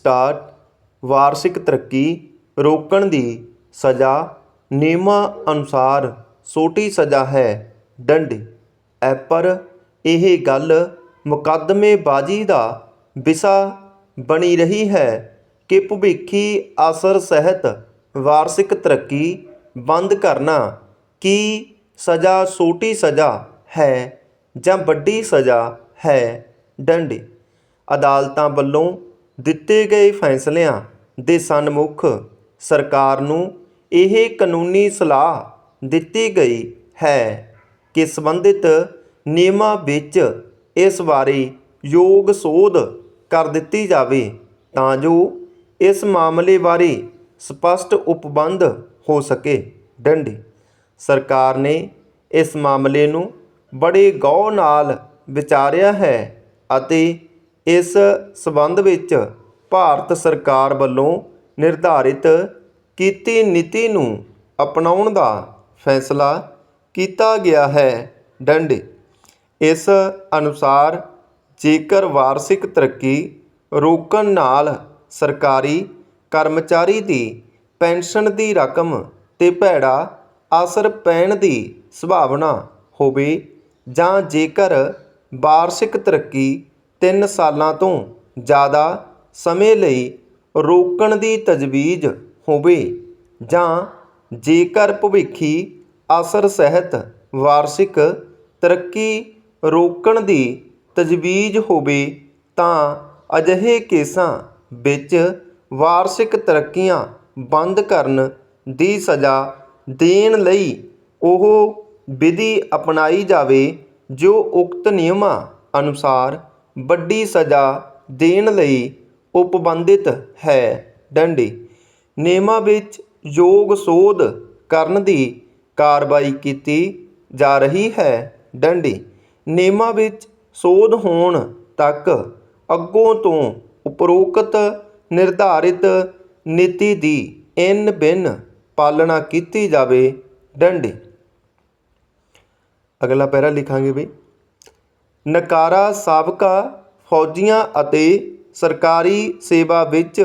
Start ਵਾਰਸ਼ਿਕ ਤਰੱਕੀ ਰੋਕਣ ਦੀ ਸਜ਼ਾ ਨਿਯਮਾਂ ਅਨੁਸਾਰ ਛੋਟੀ ਸਜ਼ਾ ਹੈ। ਦੰਡ। ਹੈ ਪਰ ਇਹ ਗੱਲ ਮੁਕੱਦਮੇਬਾਜ਼ੀ ਦਾ ਵਿਸ਼ਾ ਬਣੀ ਰਹੀ ਹੈ ਕਿ ਭਵਿੱਖੀ ਅਸਰ ਸਹਿਤ ਵਾਰਸ਼ਿਕ ਤਰੱਕੀ ਬੰਦ ਕਰਨਾ ਕੀ ਸਜ਼ਾ ਛੋਟੀ ਸਜ਼ਾ ਹੈ ਜਾਂ ਵੱਡੀ ਸਜ਼ਾ ਹੈ। ਡੰਡੇ ਅਦਾਲਤਾਂ ਵੱਲੋਂ ਦਿੱਤੇ ਗਏ ਫੈਸਲਿਆਂ ਦੇ ਸਨਮੁਖ ਸਰਕਾਰ ਨੂੰ ਇਹ ਕਾਨੂੰਨੀ ਸਲਾਹ ਦਿੱਤੀ ਗਈ ਹੈ ਕਿ ਸੰਬੰਧਿਤ ਨਿਯਮਾਂ ਵਿੱਚ ਇਸ ਬਾਰੇ ਯੋਗ ਸੋਧ ਕਰ ਦਿੱਤੀ ਜਾਵੇ ਤਾਂ ਜੋ ਇਸ ਮਾਮਲੇ ਬਾਰੇ ਸਪਸ਼ਟ ਉਪਬੰਧ ਹੋ ਸਕੇ। ਡੰਡੀ, ਸਰਕਾਰ ਨੇ ਇਸ ਮਾਮਲੇ ਨੂੰ ਬੜੇ ਗੌਰ ਨਾਲ ਵਿਚਾਰਿਆ ਹੈ ਅਤੇ ਇਸ ਸੰਬੰਧ ਵਿੱਚ ਭਾਰਤ ਸਰਕਾਰ ਵੱਲੋਂ ਨਿਰਧਾਰਿਤ ਕੀਤੀ ਨੀਤੀ ਨੂੰ ਅਪਣਾਉਣ ਦਾ ਫੈਸਲਾ ਕੀਤਾ ਗਿਆ ਹੈ। ਡੰਡ ਇਸ ਅਨੁਸਾਰ ਜੇਕਰ ਵਾਰਸ਼ਿਕ ਤਰੱਕੀ ਰੋਕਣ ਨਾਲ ਸਰਕਾਰੀ ਕਰਮਚਾਰੀ ਦੀ ਪੈਨਸ਼ਨ ਦੀ ਰਕਮ ਤੇ ਭੈੜਾ ਅਸਰ ਪੈਣ ਦੀ ਸੰਭਾਵਨਾ ਹੋਵੇ ਜਾਂ ਜੇਕਰ ਵਾਰਸ਼ਿਕ ਤਰੱਕੀ ਤਿੰਨ ਸਾਲਾਂ ਤੋਂ ਜ਼ਿਆਦਾ ਸਮੇਂ ਲਈ ਰੋਕਣ ਦੀ ਤਜਵੀਜ਼ ਹੋਵੇ ਜਾਂ ਜੇਕਰ ਭਵਿੱਖੀ ਅਸਰ ਸਹਿਤ ਵਾਰਸ਼ਿਕ ਤਰੱਕੀ ਰੋਕਣ ਦੀ ਤਜਵੀਜ਼ ਹੋਵੇ ਤਾਂ ਅਜਿਹੇ ਕੇਸਾਂ ਵਿੱਚ ਵਾਰਸ਼ਿਕ ਤਰੱਕੀਆਂ ਬੰਦ ਕਰਨ ਦੀ ਸਜ਼ਾ ਦੇਣ ਲਈ ਉਹ ਵਿਧੀ ਅਪਣਾਈ ਜਾਵੇ ਜੋ ਉਕਤ ਨਿਯਮਾਂ ਅਨੁਸਾਰ ਵੱਡੀ ਸਜ਼ਾ ਦੇਣ ਲਈ ਉਪਬੰਧਿਤ ਹੈ। ਡੰਡੀ। ਨਿਯਮਾਂ ਵਿੱਚ ਯੋਗ ਸੋਧ ਕਰਨ ਦੀ ਕਾਰਵਾਈ ਕੀਤੀ ਜਾ ਰਹੀ ਹੈ। ਡੰਡੀ। ਨਿਯਮਾਂ ਵਿੱਚ ਸੋਧ ਹੋਣ ਤੱਕ ਅੱਗੋਂ ਤੋਂ ਉਪਰੋਕਤ ਨਿਰਧਾਰਿਤ ਨੀਤੀ ਦੀ ਇਨ ਬਿਨ ਪਾਲਣਾ ਕੀਤੀ ਜਾਵੇ। ਡੰਡੀ। ਅਗਲਾ ਪੈਰਾ ਲਿਖਾਂਗੇ ਵੀ ਨਕਾਰਾ ਸਾਬਕਾ ਫੌਜੀਆਂ ਅਤੇ ਸਰਕਾਰੀ ਸੇਵਾ ਵਿੱਚ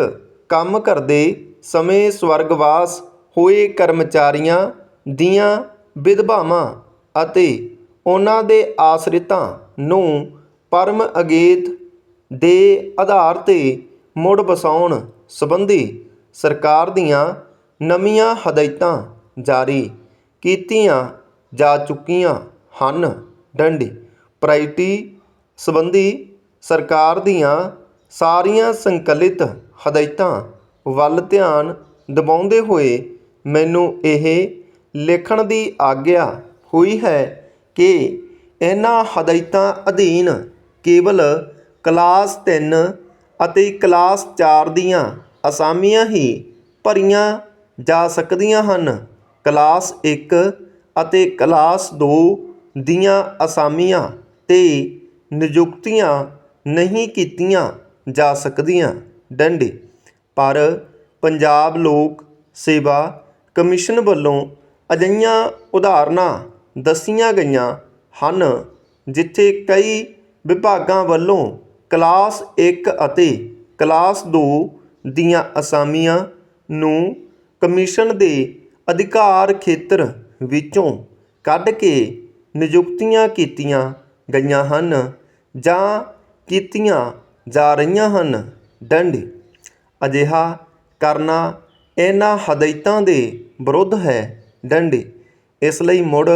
ਕੰਮ ਕਰਦੇ ਸਮੇਂ ਸਵਰਗਵਾਸ ਹੋਏ ਕਰਮਚਾਰੀਆਂ ਦੀਆਂ ਵਿਧਵਾਵਾਂ ਅਤੇ ਉਹਨਾਂ ਦੇ ਆਸਰਿਤਾਂ ਨੂੰ ਪਰਮ ਅਗੇਤ ਦੇ ਆਧਾਰ ਤੇ ਮੁੜ ਵਸਾਉਣ ਸੰਬੰਧੀ ਸਰਕਾਰ ਦੀਆਂ ਨਵੀਆਂ ਹਦਾਇਤਾਂ ਜਾਰੀ ਕੀਤੀਆਂ ਜਾ ਚੁੱਕੀਆਂ ਹਨ। ਡੰਡੀ ਪ੍ਰਾਇਰਟੀ ਸੰਬੰਧੀ ਸਰਕਾਰ ਦੀਆਂ ਸਾਰੀਆਂ ਸੰਕਲਿਤ ਹਦਾਇਤਾਂ ਵੱਲ ਧਿਆਨ ਦਿਵਾਉਂਦੇ ਹੋਏ ਮੈਨੂੰ ਇਹ ਲਿਖਣ ਦੀ ਆਗਿਆ ਹੋਈ ਹੈ ਕਿ ਇਹਨਾਂ ਹਦਾਇਤਾਂ ਅਧੀਨ ਕੇਵਲ ਕਲਾਸ 3 ਅਤੇ ਕਲਾਸ 4 ਦੀਆਂ ਅਸਾਮੀਆਂ ਹੀ ਭਰੀਆਂ ਜਾ ਸਕਦੀਆਂ ਹਨ। ਕਲਾਸ 1 ਅਤੇ ਕਲਾਸ 2 ਦੀਆਂ ਅਸਾਮੀਆਂ ਤੇ ਨਿਯੁਕਤੀਆਂ ਨਹੀਂ ਕੀਤੀਆਂ ਜਾ ਸਕਦੀਆਂ। ਡੰਡੀ। ਪਰ ਪੰਜਾਬ ਲੋਕ ਸੇਵਾ ਕਮਿਸ਼ਨ ਵੱਲੋਂ ਅਜਿਹੀਆਂ ਉਦਾਹਰਨਾਂ ਦੱਸੀਆਂ ਗਈਆਂ ਹਨ, ਜਿੱਥੇ ਕਈ ਵਿਭਾਗਾਂ ਵੱਲੋਂ ਕਲਾਸ ਇੱਕ ਅਤੇ ਕਲਾਸ ਦੋ ਦੀਆਂ ਅਸਾਮੀਆਂ ਨੂੰ ਕਮਿਸ਼ਨ ਦੇ ਅਧਿਕਾਰ ਖੇਤਰ ਵਿੱਚੋਂ ਕੱਢ ਕੇ ਨਿਯੁਕਤੀਆਂ ਕੀਤੀਆਂ ਗਈਆਂ ਹਨ ਜਾਂ ਕੀਤੀਆਂ ਜਾ ਰਹੀਆਂ ਹਨ। ਡੰਡ ਅਜਿਹਾ ਕਰਨਾ ਇਹਨਾਂ ਹਦਾਇਤਾਂ ਦੇ ਵਿਰੁੱਧ ਹੈ। ਡੰਡ ਇਸ ਲਈ ਮੁੜ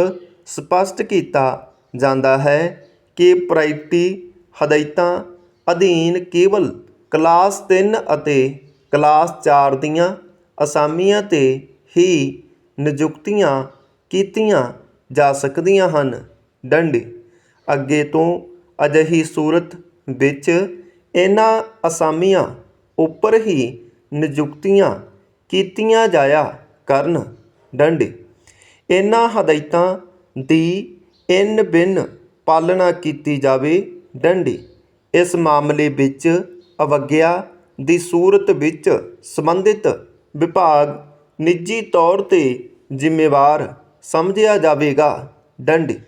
ਸਪਸ਼ਟ ਕੀਤਾ ਜਾਂਦਾ ਹੈ ਕਿ ਪ੍ਰਾਇਰਟੀ ਹਦਾਇਤਾਂ ਅਧੀਨ ਕੇਵਲ ਕਲਾਸ 3 ਅਤੇ ਕਲਾਸ 4 ਦੀਆਂ ਅਸਾਮੀਆਂ ਤੇ ਹੀ ਨਿਯੁਕਤੀਆਂ ਕੀਤੀਆਂ ਜਾ ਸਕਦੀਆਂ ਹਨ। ਡੰਡੇ ਅੱਗੇ ਤੋਂ ਅਜਿਹੀ ਸੂਰਤ ਵਿੱਚ ਇਹਨਾਂ ਅਸਾਮੀਆਂ ਉੱਪਰ ਹੀ ਨਿਯੁਕਤੀਆਂ ਕੀਤੀਆਂ ਜਾਇਆ ਕਰਨ। ਡੰਡੇ। ਇਹਨਾਂ ਹਦਾਇਤਾਂ ਦੀ ਇਨ ਬਿਨ ਪਾਲਣਾ ਕੀਤੀ ਜਾਵੇ। ਡੰਡੀ। ਇਸ ਮਾਮਲੇ ਵਿੱਚ ਅਵਗਿਆ ਦੀ ਸੂਰਤ ਵਿੱਚ ਸੰਬੰਧਿਤ ਵਿਭਾਗ ਨਿੱਜੀ ਤੌਰ ਤੇ ਜ਼ਿੰਮੇਵਾਰ ਸਮਝਿਆ ਜਾਵੇਗਾ। ਡੰਡੇ।